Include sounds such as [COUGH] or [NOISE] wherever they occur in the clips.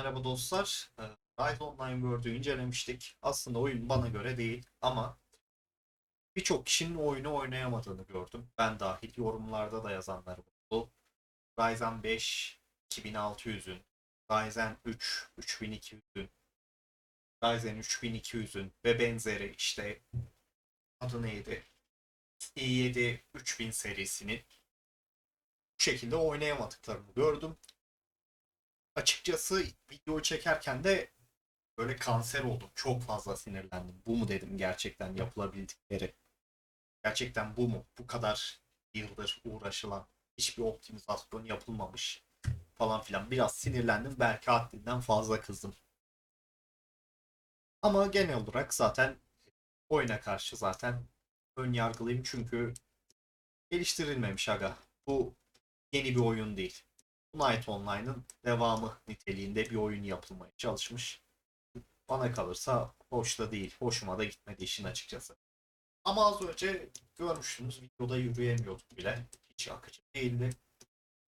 Merhaba dostlar. Ee, Rise Online World'ü incelemiştik. Aslında oyun bana göre değil ama birçok kişinin oyunu oynayamadığını gördüm. Ben dahil yorumlarda da yazanlar oldu. Ryzen 5 2600'ün, Ryzen 3 3200'ün, Ryzen 3200'ün ve benzeri işte adı neydi? i7 3000 serisinin bu şekilde oynayamadıklarını gördüm açıkçası video çekerken de böyle kanser oldum. Çok fazla sinirlendim. Bu mu dedim gerçekten yapılabildikleri. Gerçekten bu mu? Bu kadar yıldır uğraşılan hiçbir optimizasyon yapılmamış falan filan. Biraz sinirlendim. Belki haddinden fazla kızdım. Ama genel olarak zaten oyuna karşı zaten ön yargılıyım çünkü geliştirilmemiş aga. Bu yeni bir oyun değil. Night Online'ın devamı niteliğinde bir oyun yapılmaya çalışmış. Bana kalırsa hoş da değil. Hoşuma da gitmedi işin açıkçası. Ama az önce görmüştünüz videoda yürüyemiyordum bile. Hiç akıcı değildi.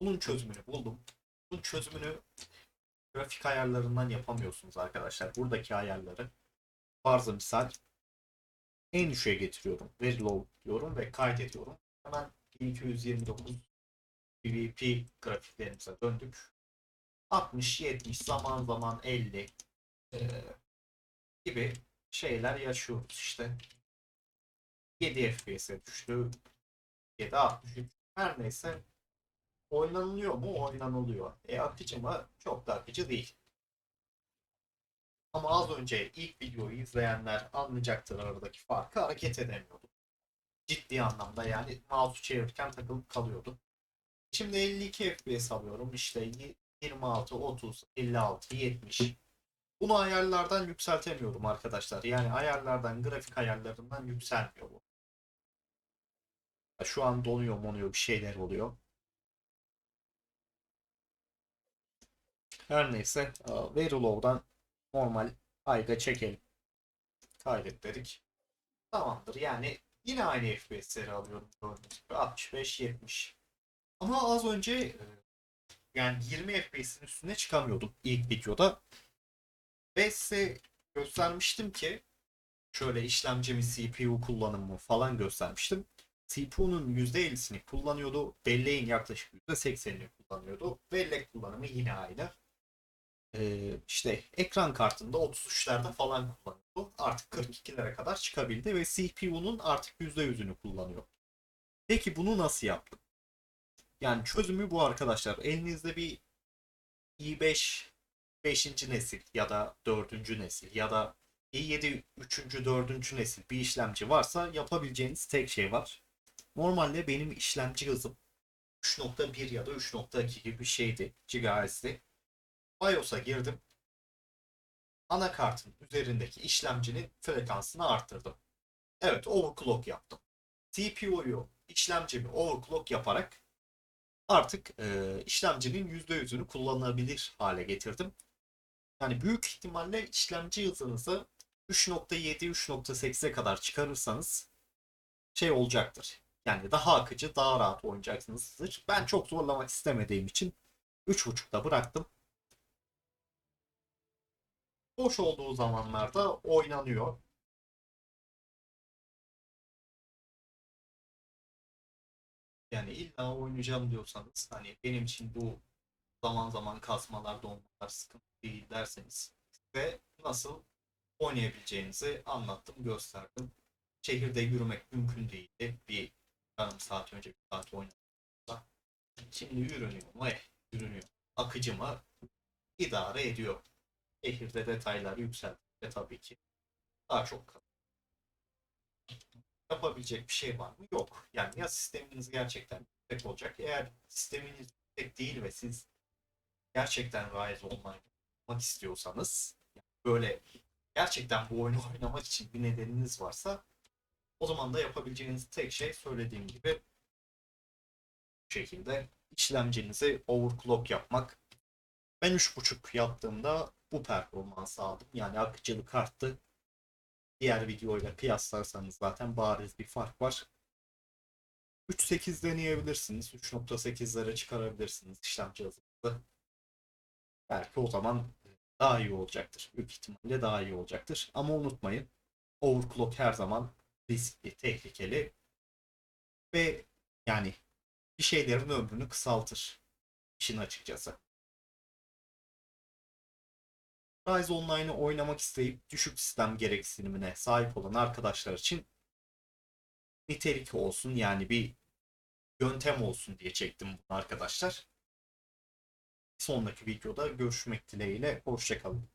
Bunun çözümünü buldum. Bunun çözümünü grafik ayarlarından yapamıyorsunuz arkadaşlar. Buradaki ayarları farzı misal en düşüğe getiriyorum. Very low diyorum ve kaydediyorum. Hemen 1229 PvP grafiklerimize döndük. 60, 70, zaman zaman 50 eee, gibi şeyler yaşıyoruz işte. 7 FPS'e düştü. 7 63. Her neyse oynanılıyor mu? Oynanılıyor. E akıcı mı? Çok da akıcı değil. Ama az önce ilk videoyu izleyenler anlayacaktır aradaki farkı. Hareket edemiyordum. Ciddi anlamda yani mouse'u çevirirken takılıp kalıyordu. Şimdi 52 FPS alıyorum. İşte 26, 30, 56, 70. Bunu ayarlardan yükseltemiyorum arkadaşlar. Yani ayarlardan, grafik ayarlarından yükselmiyor bu. Şu an donuyor monuyor bir şeyler oluyor. Her neyse. Verilow'dan normal ayga çekelim. Kaydet dedik. Tamamdır. Yani yine aynı FPS'leri alıyorum. gördüğünüz gibi 65-70. Ama az önce e, yani 20 FPS'in üstüne çıkamıyordum ilk videoda. Ve size göstermiştim ki şöyle işlemcimi CPU kullanımı falan göstermiştim. CPU'nun %50'sini kullanıyordu. Belleğin yaklaşık %80'ini kullanıyordu. Bellek kullanımı yine aynı. Ee, işte ekran kartında 33'lerde falan kullanıyordu. Artık 42'lere kadar çıkabildi ve CPU'nun artık %100'ünü kullanıyor. Peki bunu nasıl yaptım? Yani çözümü bu arkadaşlar. Elinizde bir i5 5. nesil ya da 4. nesil ya da i7 3. 4. nesil bir işlemci varsa yapabileceğiniz tek şey var. Normalde benim işlemci hızım 3.1 ya da 3.2 gibi bir şeydi. GHz'di. BIOS'a girdim. Anakartın üzerindeki işlemcinin frekansını arttırdım. Evet overclock yaptım. CPU'yu işlemcimi overclock yaparak artık e, işlemcinin %100'ünü kullanılabilir hale getirdim. Yani büyük ihtimalle işlemci hızınızı 3.7-3.8'e kadar çıkarırsanız şey olacaktır. Yani daha akıcı, daha rahat oynayacaksınızdır. Ben çok zorlamak istemediğim için 3.5'da bıraktım. Boş olduğu zamanlarda oynanıyor. Yani illa oynayacağım diyorsanız hani benim için bu zaman zaman kasmalar donmalar sıkıntı değil derseniz ve nasıl oynayabileceğinizi anlattım gösterdim. Şehirde yürümek mümkün değildi. Bir yarım saat önce bir saat oynadığımda. Şimdi yürünüyor mu? Eh, yürünüyor. Akıcı mı? İdare ediyor. Şehirde detaylar yükseldikçe tabii ki daha çok yapabilecek bir şey var mı? Yok. Yani ya sisteminiz gerçekten yüksek olacak. Eğer sisteminiz yüksek değil ve siz gerçekten Rise oynamak istiyorsanız böyle gerçekten bu oyunu [LAUGHS] oynamak için bir nedeniniz varsa o zaman da yapabileceğiniz tek şey söylediğim gibi bu şekilde işlemcinizi overclock yapmak. Ben 3.5 yaptığımda bu performansı aldım. Yani akıcılık arttı diğer videoyla kıyaslarsanız zaten bariz bir fark var. 3.8 deneyebilirsiniz. 3.8'lere çıkarabilirsiniz işlemci hızınızı. Belki o zaman daha iyi olacaktır. Büyük ihtimalle daha iyi olacaktır. Ama unutmayın overclock her zaman riskli, tehlikeli ve yani bir şeylerin ömrünü kısaltır. İşin açıkçası. Rise Online'ı oynamak isteyip düşük sistem gereksinimine sahip olan arkadaşlar için nitelik olsun yani bir yöntem olsun diye çektim bunu arkadaşlar. Sonraki videoda görüşmek dileğiyle. Hoşçakalın.